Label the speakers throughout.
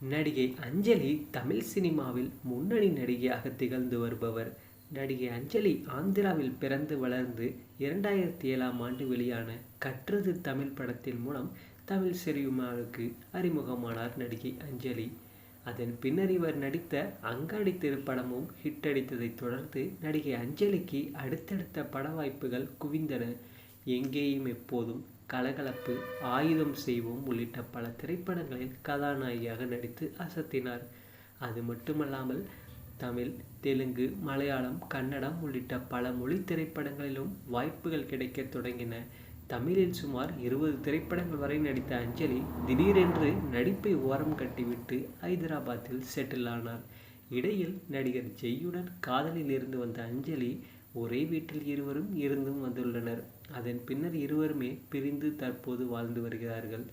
Speaker 1: நடிகை அஞ்சலி தமிழ் சினிமாவில் முன்னணி நடிகையாக திகழ்ந்து வருபவர். நடிகை அஞ்சலி ஆந்திராவில் பிறந்து வளர்ந்து இரண்டாயிரத்தி ஏழாம் ஆண்டு வெளியான கற்றது தமிழ் படத்தின் மூலம் தமிழ் சினிமாவுக்கு அறிமுகமானார் நடிகை அஞ்சலி. அதன் பின்னர் இவர் நடித்த அங்காடி திரைப்படமும் ஹிட் அடித்ததைத் தொடர்ந்து நடிகை அஞ்சலிக்கு அடுத்தடுத்த பட வாய்ப்புகள் குவிந்தன. எங்கேயும் எப்போதும் கலகலப்பு ஆயுதம் செய்வோம் உள்ளிட்ட பல திரைப்படங்களில் கதாநாயகியாக நடித்து அசத்தினார். அது மட்டுமல்லாமல் தமிழ் தெலுங்கு மலையாளம் கன்னடம் உள்ளிட்ட பல மொழி திரைப்படங்களிலும் வாய்ப்புகள் கிடைக்கத் தொடங்கின. தமிழில் சுமார் இருபது திரைப்படங்கள் வரை நடித்த அஞ்சலி திடீரென்று நடிப்பை ஓரம் கட்டிவிட்டு ஹைதராபாத்தில் செட்டில் ஆனார். இடையில் நடிகர் ஜெய்யுடன் காதலில் இருந்து வந்த அஞ்சலி ஒரே வீட்டில் இருவரும் இருந்தும் வந்துள்ளனர். அதன் பின்னர் இருவருமே பிரிந்து தற்போது வாழ்ந்து வருகிறார்கள்.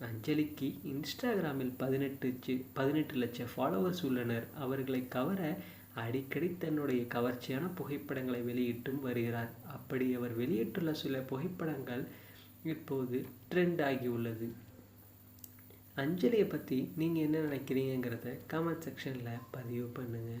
Speaker 1: அஞ்சலிக்கு இன்ஸ்டாகிராமில் பதினெட்டு சி- பதினெட்டு லட்சம் ஃபாலோவர்ஸ் உள்ளனர். அவர்களை கவர அடிக்கடி தன்னுடைய கவர்ச்சியான புகைப்படங்களை வெளியிட்டும் வருகிறார். அப்படி அவர் வெளியிட்டுள்ள சில புகைப்படங்கள் இப்போது ட்ரெண்ட் ஆகியுள்ளது அஞ்சலியை பற்றி நீங்கள் என்ன நினைக்கிறீங்கிறத கமெண்ட் செக்ஷனில் பதிவு பண்ணுங்கள்